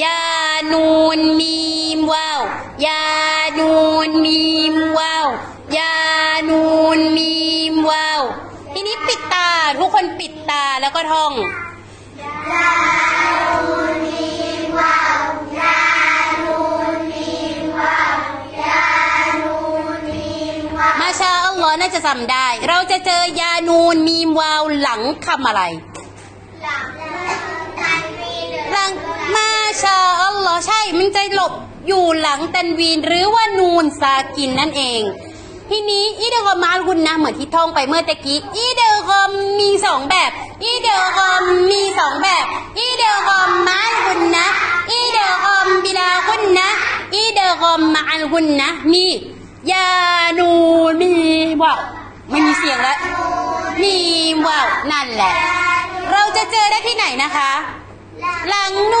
ยานูนมีมว่าวยานูนมีมว่าวยานูนมีมว่าวทีนี้ปิดตาทุกคนปิดตาแล้วก็ท่องมาชาอัลลอฮ์น่าจะจำได้ เราจะเจอยานูนมีมวาวหลังคำอะไรห จะหลบอยู่หลังตันวีน หรือว่านูนซากินนั่นเอง ทีนี้อีเดอร์กอมมาคุณนะเหมือนที่ท่องไปเมื่อตะกี้อีเดอร์กอมมีสองแบบอีเดอร์กอมมีสองแบบอีเดอร์กอมมาคุณนะอีเดอร์กอมบิลาคุณนะอีเดอร์กอมมาคุณนะมียานูนมีว้าวไม่มีเสียงแล้วมีว้าวนั่นแหละ เราจะเจอได้ที่ไหนนะคะ หลังนู